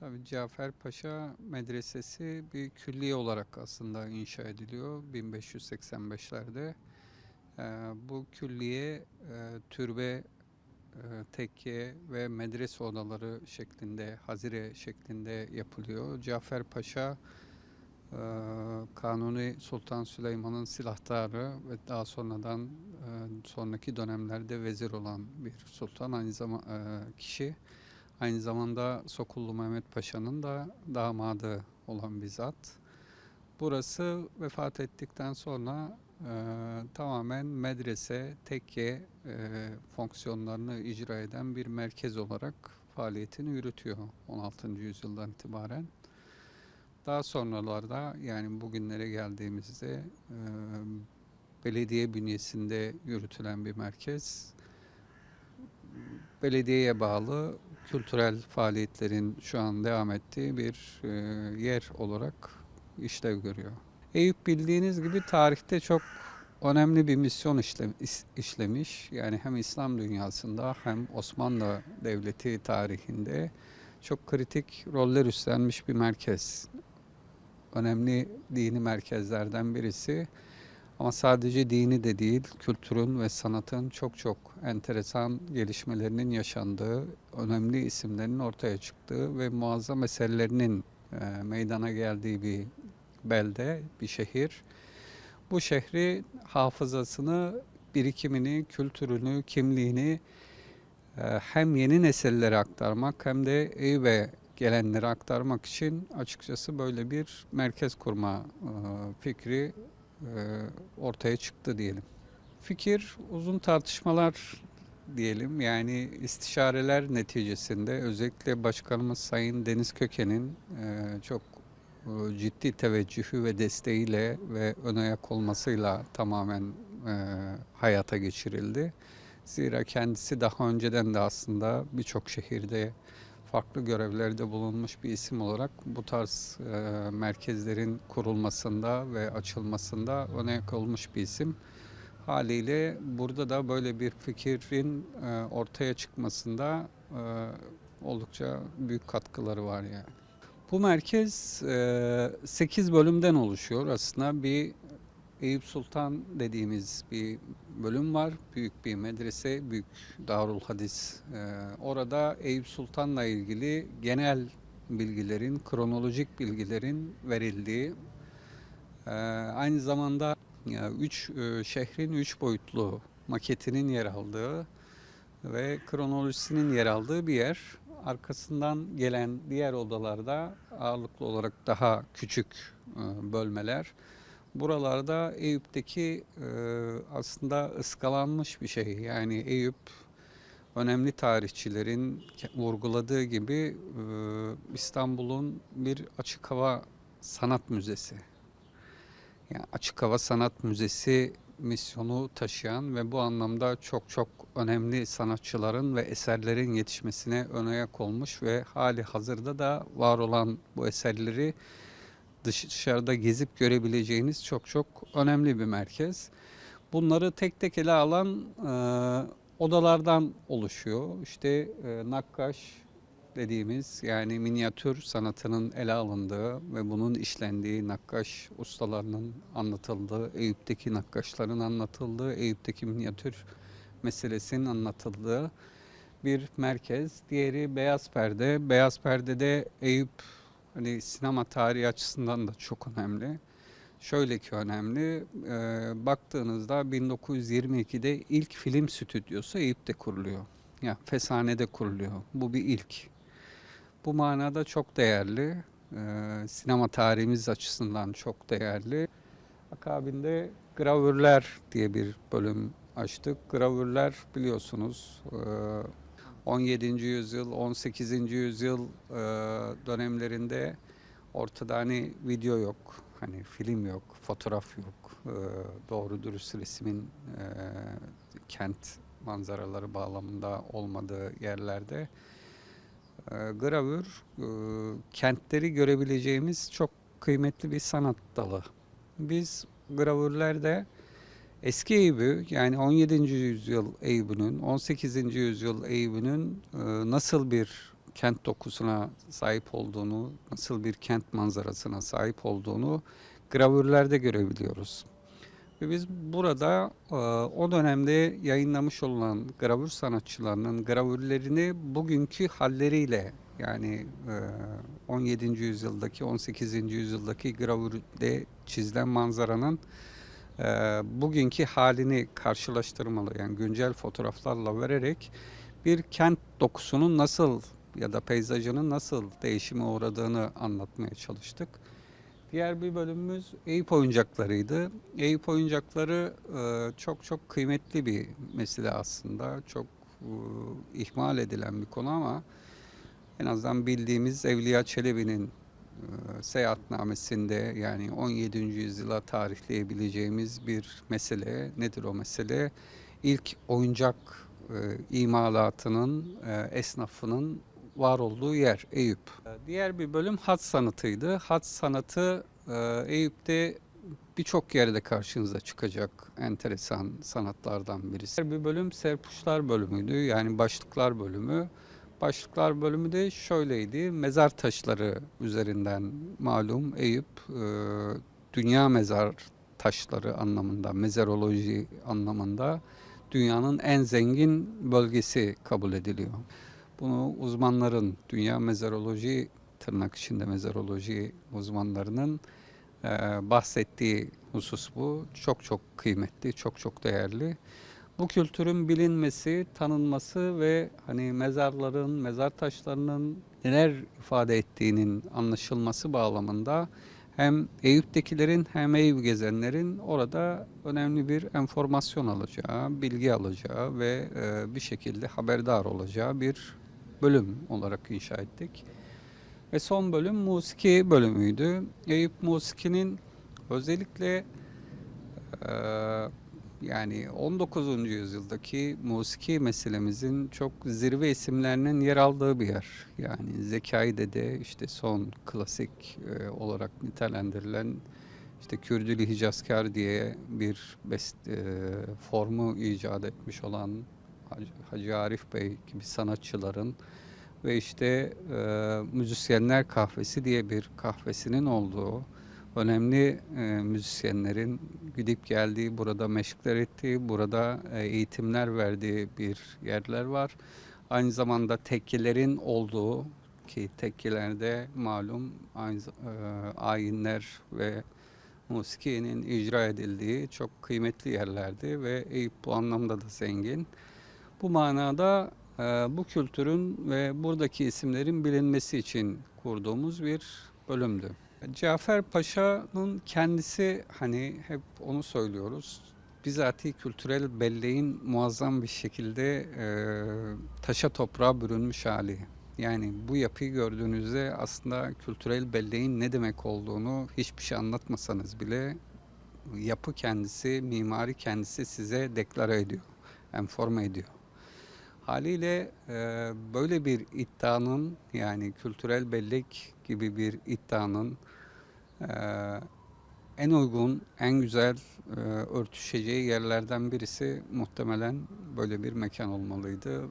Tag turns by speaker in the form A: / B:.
A: Tabii Cafer Paşa Medresesi bir külliye olarak aslında inşa ediliyor 1585'lerde. Ee, bu külliye e, türbe, e, tekke ve medrese odaları şeklinde, hazire şeklinde yapılıyor. Cafer Paşa e, Kanuni Sultan Süleyman'ın silahtarı ve daha sonradan sonraki dönemlerde vezir olan bir sultan aynı zamanda kişi. Aynı zamanda Sokullu Mehmet Paşa'nın da damadı olan bir zat. Burası vefat ettikten sonra e, tamamen medrese, tekke e, fonksiyonlarını icra eden bir merkez olarak faaliyetini yürütüyor 16. yüzyıldan itibaren. Daha sonralarda yani bugünlere geldiğimizde e, belediye bünyesinde yürütülen bir merkez. Belediyeye bağlı kültürel faaliyetlerin şu an devam ettiği bir e, yer olarak işlev görüyor. Eyüp bildiğiniz gibi tarihte çok önemli bir misyon işle, is- işlemiş. Yani hem İslam dünyasında hem Osmanlı Devleti tarihinde çok kritik roller üstlenmiş bir merkez. Önemli dini merkezlerden birisi. Ama sadece dini de değil, kültürün ve sanatın çok çok enteresan gelişmelerinin yaşandığı, önemli isimlerin ortaya çıktığı ve muazzam eserlerinin e, meydana geldiği bir belde, bir şehir. Bu şehri hafızasını, birikimini, kültürünü, kimliğini e, hem yeni nesillere aktarmak hem de Eyüp'e gelenlere aktarmak için açıkçası böyle bir merkez kurma e, fikri ortaya çıktı diyelim. Fikir uzun tartışmalar diyelim yani istişareler neticesinde özellikle Başkanımız Sayın Deniz Köken'in e, çok e, ciddi teveccühü ve desteğiyle ve ön ayak olmasıyla tamamen e, hayata geçirildi. Zira kendisi daha önceden de aslında birçok şehirde farklı görevlerde bulunmuş bir isim olarak bu tarz e, merkezlerin kurulmasında ve açılmasında ayak olmuş bir isim. Haliyle burada da böyle bir fikrin e, ortaya çıkmasında e, oldukça büyük katkıları var yani. Bu merkez 8 bölümden oluşuyor. Aslında bir Eyüp Sultan dediğimiz bir bölüm var. Büyük bir medrese, büyük Darul Hadis. Ee, orada Eyüp Sultan'la ilgili genel bilgilerin, kronolojik bilgilerin verildiği, e, aynı zamanda ya, üç e, şehrin üç boyutlu maketinin yer aldığı ve kronolojisinin yer aldığı bir yer. Arkasından gelen diğer odalarda ağırlıklı olarak daha küçük e, bölmeler. Buralarda Eyüp'teki e, aslında ıskalanmış bir şey. Yani Eyüp önemli tarihçilerin vurguladığı gibi e, İstanbul'un bir açık hava sanat müzesi. Yani açık hava sanat müzesi misyonu taşıyan ve bu anlamda çok çok önemli sanatçıların ve eserlerin yetişmesine ön ayak olmuş ve hali hazırda da var olan bu eserleri dışarıda gezip görebileceğiniz çok çok önemli bir merkez. Bunları tek tek ele alan e, odalardan oluşuyor. İşte e, nakkaş dediğimiz yani minyatür sanatının ele alındığı ve bunun işlendiği nakkaş ustalarının anlatıldığı, Eyüp'teki nakkaşların anlatıldığı, Eyüp'teki minyatür meselesinin anlatıldığı bir merkez. Diğeri beyaz perde. Beyaz perdede Eyüp hani sinema tarihi açısından da çok önemli. Şöyle ki önemli, e, baktığınızda 1922'de ilk film stüdyosu Eyüp'te kuruluyor. Ya Fesane'de kuruluyor. Bu bir ilk. Bu manada çok değerli. E, sinema tarihimiz açısından çok değerli. Akabinde gravürler diye bir bölüm açtık. Gravürler biliyorsunuz e, 17. yüzyıl, 18. yüzyıl e, dönemlerinde ortada hani video yok, hani film yok, fotoğraf yok, e, doğru dürüst resmin e, kent manzaraları bağlamında olmadığı yerlerde e, gravür e, kentleri görebileceğimiz çok kıymetli bir sanat dalı. Biz gravürlerde Eski Eyüp'ü yani 17. yüzyıl Eyüp'ünün, 18. yüzyıl Eyüp'ünün e, nasıl bir kent dokusuna sahip olduğunu, nasıl bir kent manzarasına sahip olduğunu gravürlerde görebiliyoruz. Ve biz burada e, o dönemde yayınlamış olan gravür sanatçılarının gravürlerini bugünkü halleriyle yani e, 17. yüzyıldaki 18. yüzyıldaki gravürde çizilen manzaranın e, bugünkü halini karşılaştırmalı yani güncel fotoğraflarla vererek bir kent dokusunun nasıl ya da peyzajının nasıl değişime uğradığını anlatmaya çalıştık. Diğer bir bölümümüz Eyüp oyuncaklarıydı. Eyüp oyuncakları e, çok çok kıymetli bir mesele aslında. Çok e, ihmal edilen bir konu ama en azından bildiğimiz Evliya Çelebi'nin seyahatnamesinde yani 17. yüzyıla tarihleyebileceğimiz bir mesele. Nedir o mesele? İlk oyuncak e, imalatının, e, esnafının var olduğu yer Eyüp. Diğer bir bölüm hat sanatıydı. Hat sanatı e, Eyüp'te birçok yerde karşınıza çıkacak enteresan sanatlardan birisi. Bir bölüm serpuşlar bölümüydü yani başlıklar bölümü. Başlıklar bölümü de şöyleydi. Mezar taşları üzerinden malum Eyüp e, dünya mezar taşları anlamında, mezaroloji anlamında dünyanın en zengin bölgesi kabul ediliyor. Bunu uzmanların, dünya mezaroloji tırnak içinde mezaroloji uzmanlarının e, bahsettiği husus bu. Çok çok kıymetli, çok çok değerli. Bu kültürün bilinmesi, tanınması ve hani mezarların, mezar taşlarının neler ifade ettiğinin anlaşılması bağlamında hem Eyüp'tekilerin hem Eyüp gezenlerin orada önemli bir enformasyon alacağı, bilgi alacağı ve e, bir şekilde haberdar olacağı bir bölüm olarak inşa ettik. Ve son bölüm musiki bölümüydü. Eyüp Musiki'nin özellikle e, yani 19. yüzyıldaki musiki meselemizin çok zirve isimlerinin yer aldığı bir yer. Yani Zekai Dede işte son klasik e, olarak nitelendirilen işte Kürdülü Hicazkar diye bir best, e, formu icat etmiş olan Hacı, Arif Bey gibi sanatçıların ve işte e, müzisyenler kahvesi diye bir kahvesinin olduğu önemli e, müzisyenlerin gidip geldiği, burada meşkler ettiği, burada e, eğitimler verdiği bir yerler var. Aynı zamanda tekkelerin olduğu ki tekkelerde malum aynı, e, ayinler ve musikinin icra edildiği çok kıymetli yerlerdi ve Eyüp bu anlamda da zengin. Bu manada e, bu kültürün ve buradaki isimlerin bilinmesi için kurduğumuz bir bölümdü. Cafer Paşa'nın kendisi hani hep onu söylüyoruz. Bizatihi kültürel belleğin muazzam bir şekilde e, taşa toprağa bürünmüş hali. Yani bu yapıyı gördüğünüzde aslında kültürel belleğin ne demek olduğunu hiçbir şey anlatmasanız bile yapı kendisi, mimari kendisi size deklare ediyor, enforme ediyor. Haliyle e, böyle bir iddianın yani kültürel bellek gibi bir iddianın e, en uygun, en güzel e, örtüşeceği yerlerden birisi muhtemelen böyle bir mekan olmalıydı.